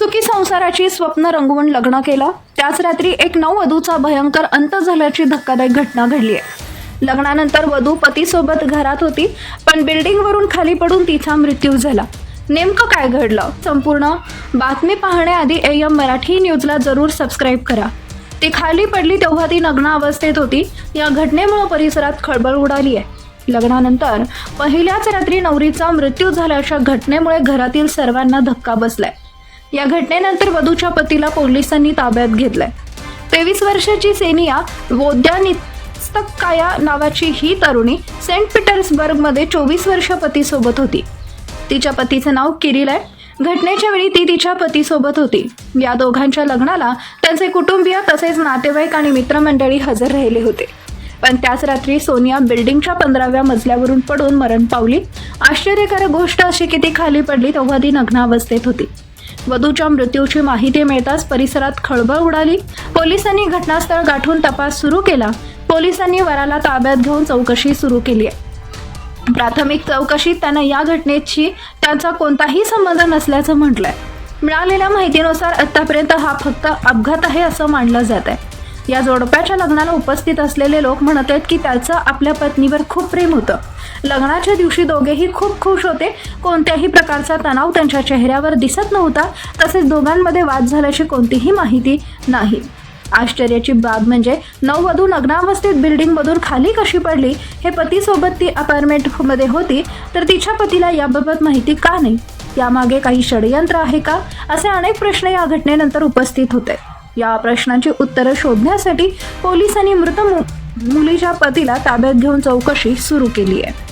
सुखी संसाराची स्वप्न रंगवून लग्न केलं. त्याच रात्री एक नववधूचा भयंकर अंत झाल्याची धक्कादायक घटना घडली आहे. लग्नानंतर वधू पतीसोबत घरात होती पण बिल्डिंगवरून खाली पडून तिचा मृत्यू झाला. नेमकं काय घडलं? संपूर्ण बातमी पाहण्याआधी ए एम मराठी न्यूजला जरूर सबस्क्राईब करा. ती खाली पडली तेव्हा ती नग्न अवस्थेत होती. या घटनेमुळे परिसरात खळबळ उडाली आहे. लग्नानंतर पहिल्याच रात्री नवरीचा मृत्यू झाल्याच्या घटनेमुळे घरातील सर्वांना धक्का बसलाय. या घटनेनंतर वधूच्या पतीला पोलिसांनी ताब्यात घेतलंय. तेवीस वर्षाची सेनिया वोद्यानिस्तकाया नावाची ही तरुणी सेंट पीटर्सबर्गमध्ये चोवीस वर्ष पतीसोबत होती. तिच्या पतीचं नाव किरील आहे. घटनेच्या वेळी ती तिच्या पतीसोबत होती. या दोघांच्या लग्नाला त्यांचे कुटुंबीय तसेच नातेवाईक आणि मित्रमंडळी हजर राहिले होते. पण त्याच रात्री सोनिया बिल्डिंगच्या पंधराव्या मजल्यावरून पडून मरण पावली. आश्चर्यकारक गोष्ट अशी की ती खाली पडली तेव्हा ती नग्नावस्थेत होती. वधूच्या मृत्यूची माहिती मिळताच परिसरात खळबळ उडाली. पोलिसांनी घटनास्थळ गाठून तपास सुरू केला. पोलिसांनी वराला ताब्यात घेऊन चौकशी सुरू केली आहे. प्राथमिक चौकशीत त्यानं या घटनेशी त्यांचा कोणताही संबंध नसल्याचं म्हटलंय. मिळालेल्या माहितीनुसार आतापर्यंत हा फक्त अपघात आहे असं मानलं जात आहे या जोडप्याच्या लग्नाला उपस्थित असलेले लोक म्हणत आहेत की त्याचं आपल्या पत्नीवर खूप प्रेम होतं. लग्नाच्या दिवशी दोघेही खूप खुश होते. कोणत्याही प्रकारचा तणाव त्यांच्या चेहऱ्यावर दिसत नव्हता. तसेच दोघांमध्ये वाद झाल्याची कोणतीही माहिती नाही. आश्चर्याची बाब म्हणजे नववधू नग्नावस्थेत बिल्डिंगमधून खाली कशी पडली? हे पतीसोबत ती अपार्टमेंटमध्ये होती. तर तिच्या पतीला याबाबत माहिती का नाही? यामागे काही षडयंत्र आहे का? असे अनेक प्रश्न या घटनेनंतर उपस्थित होते. या प्रश्नांची उत्तरं शोधण्यासाठी पोलिसांनी मृत मु- मुलीच्या पतीला ताब्यात घेऊन चौकशी सुरू केली आहे.